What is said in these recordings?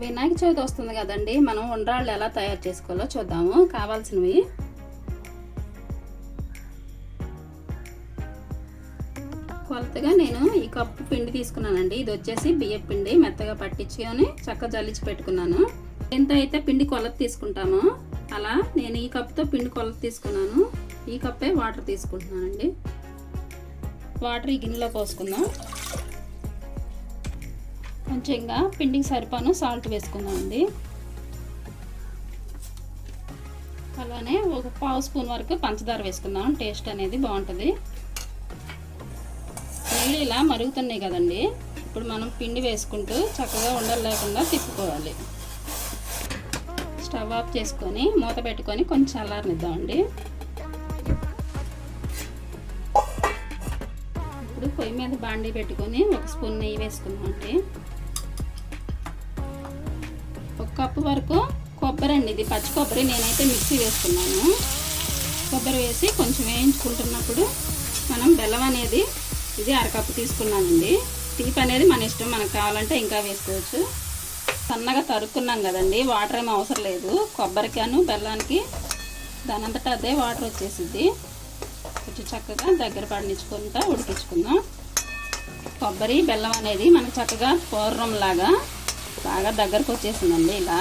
వినాయక చవితి వస్తుంది కదండి మనం ఉండ్రాళ్ళు ఎలా తయారు చేసుకోవాలో చూద్దాము. కావాల్సినవి. కొలతగా నేను ఈ కప్పు పిండి తీసుకున్నానండి. ఇది వచ్చేసి బియ్యం పిండి మెత్తగా పట్టించుకొని చక్క జల్లించి పెట్టుకున్నాను. ఎంత అయితే పిండి కొలత తీసుకుంటామో అలా నేను ఈ కప్పుతో పిండి కొలత తీసుకున్నాను. ఈ కప్పే వాటర్ తీసుకుంటున్నానండి. వాటర్ ఈ గిన్నెలో పోసుకుందాం. కొంచెంగా పిండికి సరిపాను సాల్ట్ వేసుకుందామండి. అలానే ఒక పావు స్పూన్ వరకు పంచదార వేసుకుందాం టేస్ట్ అనేది బాగుంటుంది. నీళ్ళు ఇలా మరుగుతున్నాయి కదండి ఇప్పుడు మనం పిండి వేసుకుంటూ చక్కగా ఉండలు లేకుండా తిప్పుకోవాలి. స్టవ్ ఆఫ్ చేసుకొని మూత పెట్టుకొని కొంచెం చల్లారనిద్దామండి. ఇప్పుడు పొయ్యి మీద బాండీ పెట్టుకొని ఒక స్పూన్ నెయ్యి వేసుకుందామండి. ఒక కప్పు వరకు కొబ్బరి అండి. ఇది పచ్చి కొబ్బరి. నేనైతే మిక్సీ వేసుకున్నాను. కొబ్బరి వేసి కొంచెం వేయించుకుంటున్నప్పుడు మనం బెల్లం అనేది ఇది అరకప్పు తీసుకున్నానండి తీపి అనేది మన ఇష్టం. మనకు కావాలంటే ఇంకా వేసుకోవచ్చు. సన్నగా తరుక్కున్నాం కదండి. వాటర్ ఏమీ అవసరం లేదు. కొబ్బరికాను బెల్లానికి దాని అంతటా అదే వాటర్ వచ్చేసింది కొంచెం చక్కగా దగ్గర పడినించుకుంటా ఉడికించుకుందాం. కొబ్బరి బెల్లం అనేది మనకు చక్కగా పూర్వంలాగా బాగా దగ్గరకు వచ్చేసిందండి ఇలా.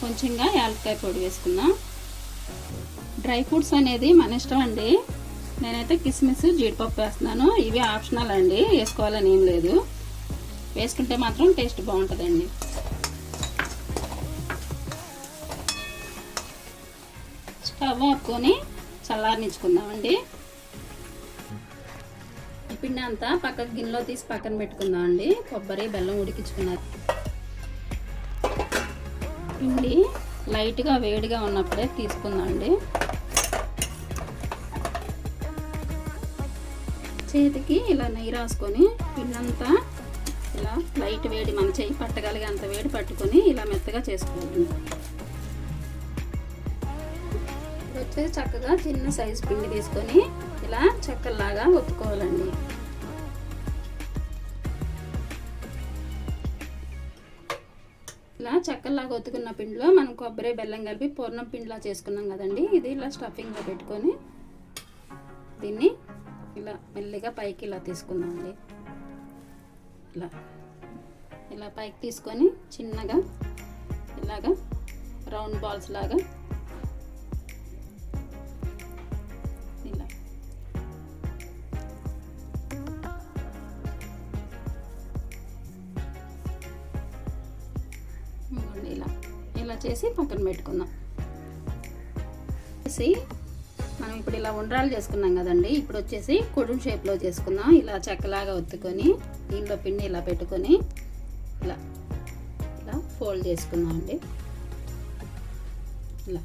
కొంచెంగా యాలక్కాయ పొడి వేసుకుందాం. డ్రై ఫ్రూట్స్ అనేది మన ఇష్టం అండి. నేనైతే కిస్మిస్ జీడిపప్పు వేస్తున్నాను. ఇవి ఆప్షనల్ అండి. వేసుకోవాలని ఏం లేదు. వేసుకుంటే మాత్రం టేస్ట్ బాగుంటుందండి. స్టవ్ ఆపుకొని చల్లారనిచ్చుకుందామండి. పిండి అంతా పక్కకు గిన్నెలో తీసి పక్కన పెట్టుకుందాం అండి. కొబ్బరి బెల్లం ఉడికించుకున్నారు పిండి లైట్గా వేడిగా ఉన్నప్పుడే తీసుకుందాం అండి. చేతికి ఇలా నెయ్యి రాసుకొని పిండంతా ఇలా లైట్ వేడి మన చేయి పట్టగలిగే అంత వేడి పట్టుకొని ఇలా మెత్తగా చేసుకోవాలి. వచ్చేసి చక్కగా చిన్న సైజు పిండి తీసుకొని ఇలా చెక్కల్లాగా ఒత్తుకోవాలండి. ఇలా చెక్కల్లాగా ఒత్తుకున్న పిండిలో మనం కొబ్బరి బెల్లం కలిపి పూర్ణం పిండిలా చేసుకున్నాం కదండి. ఇది ఇలా స్టఫింగ్లో పెట్టుకొని దీన్ని ఇలా మెల్లిగా పైకి ఇలా తీసుకుందామండి. ఇలా ఇలా పైకి తీసుకొని చిన్నగా ఇలాగా రౌండ్ బాల్స్ లాగా చేసి పక్కన పెట్టుకుందాం. చేసి మనం ఇప్పుడు ఇలా ఉండ్రాలు చేసుకున్నాం కదండి. ఇప్పుడు వచ్చేసి కుడుం షేప్లో చేసుకుందాం. ఇలా చెక్కలాగా ఒత్తుకొని దీనిలో పిండి ఇలా పెట్టుకొని ఇలా ఇలా ఫోల్డ్ చేసుకుందాం అండి. ఇలా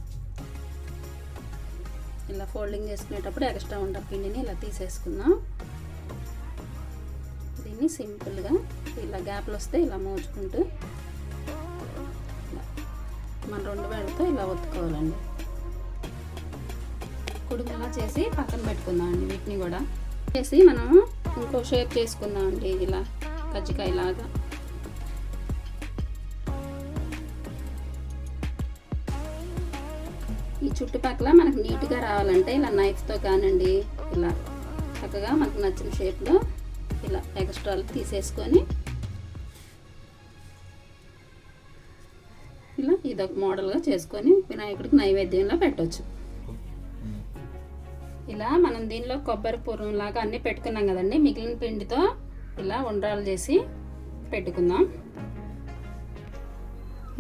ఇలా ఫోల్డింగ్ చేసుకునేటప్పుడు ఎక్స్ట్రా ఉన్న పిండిని ఇలా తీసేసుకుందాం. దీన్ని సింపుల్గా ఇలా గ్యాప్లు వస్తే ఇలా మోచుకుంటూ మన రెండు వేళ్ళతో ఇలా ఒత్తుకోవాలండి. కుడుకులా చేసి పక్కన పెట్టుకుందాం అండి వీటిని కూడా. చేసి మనం ఇంకో షేప్ చేసుకుందాం అండి ఇలా కజ్జికాయ లాగా ఈ చుట్టుపక్కల మనకు నీట్గా రావాలంటే ఇలా నైఫ్తో కానండి ఇలా చక్కగా మనకు నచ్చిన షేప్లో ఇలా ఎక్స్ట్రాలు తీసేసుకొని ఇలా ఇదొక మోడల్గా చేసుకొని వినాయకుడికి నైవేద్యంలో పెట్టవచ్చు ఇలా మనం దీనిలో కొబ్బరి పూర్వం లాగా అన్నీ పెట్టుకున్నాం కదండి మిగిలిన పిండితో ఇలా ఉండ్రాలు చేసి పెట్టుకుందాం.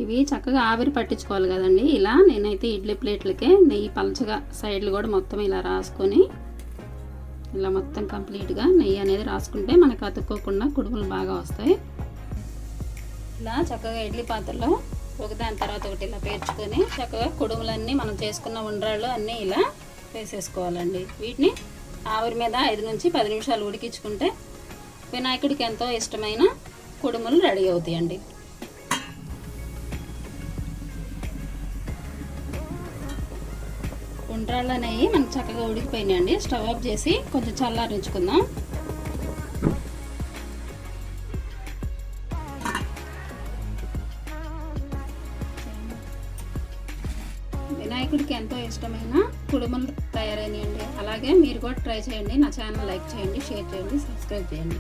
ఇవి చక్కగా ఆవిరి పట్టించుకోవాలి కదండి ఇలా నేనైతే ఇడ్లీ ప్లేట్లకే నెయ్యి పలచగా సైడ్లు కూడా మొత్తం ఇలా రాసుకొని ఇలా మొత్తం కంప్లీట్గా నెయ్యి అనేది రాసుకుంటే మనకు అతుక్కోకుండా కుడుములు బాగా వస్తాయి. ఇలా చక్కగా ఇడ్లీ పాత్రలో ఒకదాని తర్వాత ఒకటి ఇలా పేర్చుకొని చక్కగా కుడుములన్నీ మనం చేసుకున్న ఉండ్రాళ్ళు అన్నీ ఇలా వేసేసుకోవాలండి. వీటిని ఆవిరి మీద ఐదు నుంచి పది నిమిషాలు ఉడికించుకుంటే వినాయకుడికి ఎంతో ఇష్టమైన కుడుములు రెడీ అవుతాయండి. ఉండ్రాళ్ళు అనేవి మనకు చక్కగా ఉడికిపోయినాయండి. స్టవ్ ఆఫ్ చేసి కొంచెం చల్లారించుకుందాం వినాయకుడికి ఎంతో ఇష్టమైన కుడుములు తయారైనాయండి. అలాగే మీరు కూడా ట్రై చేయండి. నా ఛానల్ లైక్ చేయండి షేర్ చేయండి సబ్స్క్రైబ్ చేయండి.